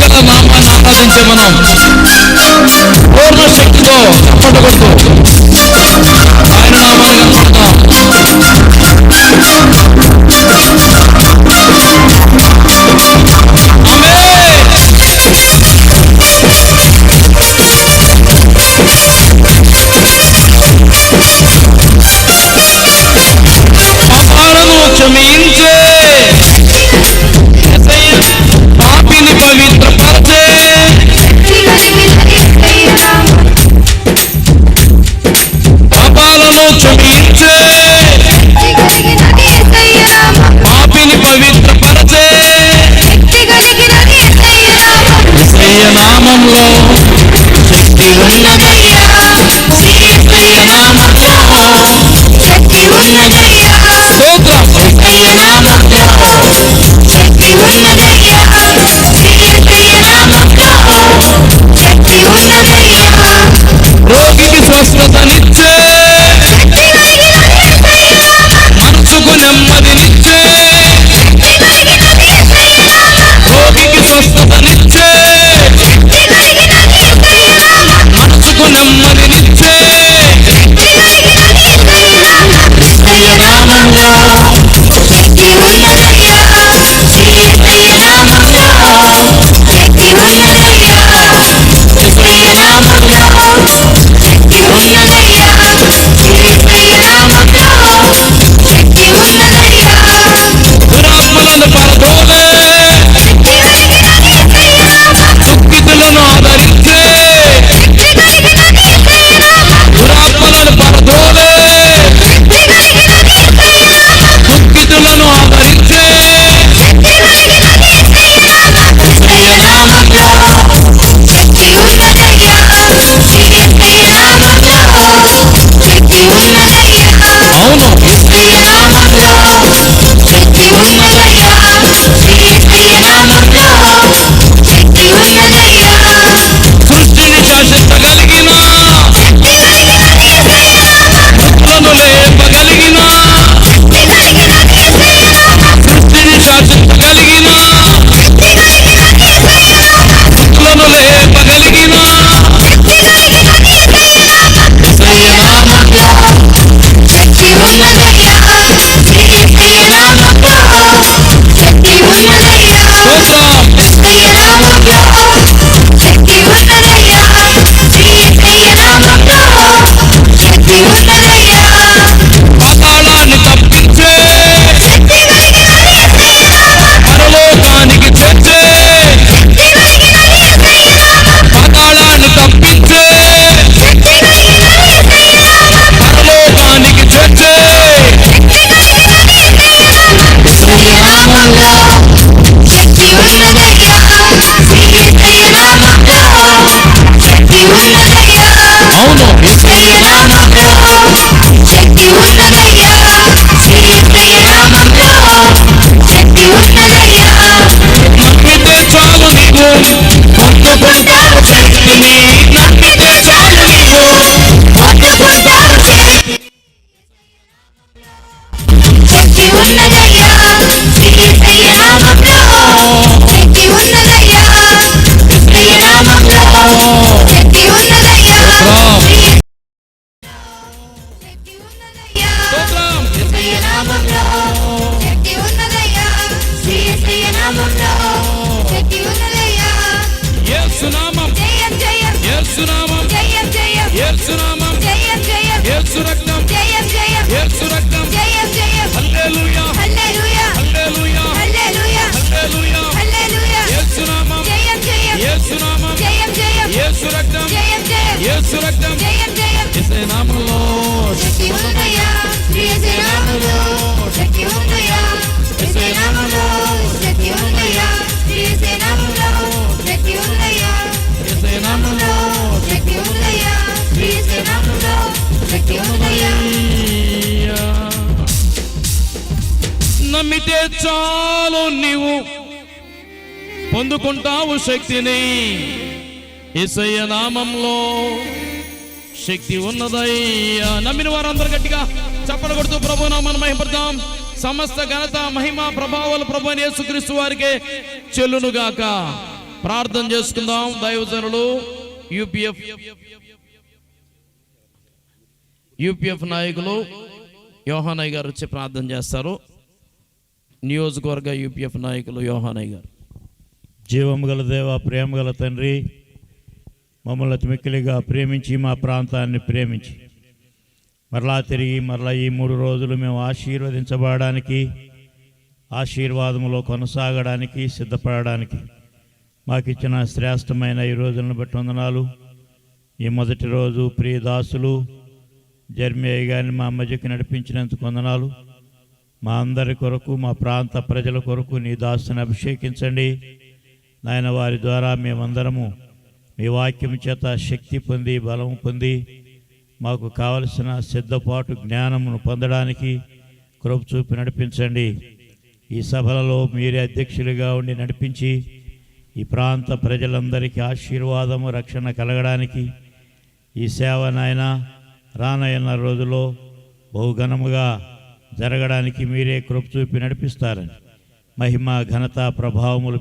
గల నామాన్ని ఆరాధించే మనం. పూర్ణ శక్తితో పట్టుకొస్తూ ఏసునామం జయం జయం. ఏసునామం జయం జయం. ఏసునామం జయం జయం. ఏసు రక్తం జయం జయం. ఏసు రక్తం జయం జయం. హల్లెలూయా. హల్లెలూయా. హల్లెలూయా. హల్లెలూయా. హల్లెలూయా. హల్లెలూయా. ఏసునామం జయం జయం. ఏసునామం జయం జయం. ఏసు రక్తం జయం జయం. ఏసు రక్తం జయం జయం. యేసే నామములో శక్తి ఉందయ్యా నమ్మితే చాలు నీవు పొందుకుంటావు శక్తిని. ఇసయ్య నామంలో శక్తి ఉన్నదయ్యా. నమ్మిన వారందరూ గట్టిగా చప్పలు కొడుతూ ప్రభు నామను మహిమపడతాం సమస్త ఘనత మహిమ ప్రభావాలు ప్రభు అయిన యేసుక్రీస్తు వారికి చెల్లునుగాక. ప్రార్థన చేసుకుందాం దైవజనులు. యూపీఎఫ్ యూపీఎఫ్ నాయకులు యోహానయ్య గారు వచ్చి ప్రార్థన చేస్తారు. నియోజకవర్గ యూపీఎఫ్ నాయకులు యోహానయ్య గారు. జీవము గల దేవ ప్రేమ గల తండ్రి మమ్మల్ని అతిమిక్కిలిగా ప్రేమించి మా ప్రాంతాన్ని ప్రేమించి మరలా తిరిగి మరలా ఈ మూడు రోజులు మేము ఆశీర్వదించబడడానికి ఆశీర్వాదములో కొనసాగడానికి సిద్ధపడడానికి మాకు ఇచ్చిన శ్రేష్టమైన ఈ రోజులను బట్టి వందనాలు. ఈ మొదటి రోజు ప్రియదాసులు జర్మేయ గారిని మా మధ్యకి నడిపించినందుకు వందనాలు. మా అందరి కొరకు మా ప్రాంత ప్రజల కొరకు నీ దాసుని అభిషేకించండి. నాయన వారి ద్వారా మేమందరము మీ వాక్యం చేత శక్తి పొంది బలం పొంది మాకు కావలసిన సిద్ధపాటు జ్ఞానమును పొందడానికి కృప చూపి నడిపించండి. ఈ సభలలో మీరే అధ్యక్షులుగా ఉండి నడిపించి ఈ ప్రాంత ప్రజలందరికీ ఆశీర్వాదము రక్షణ కలగడానికి ఈ సేవ నాయన రానయ్యన్న రోజులో బహుఘనముగా జరగడానికి మీరే కృప చూపి నడిపిస్తారని. మహిమ ఘనత ప్రభావములు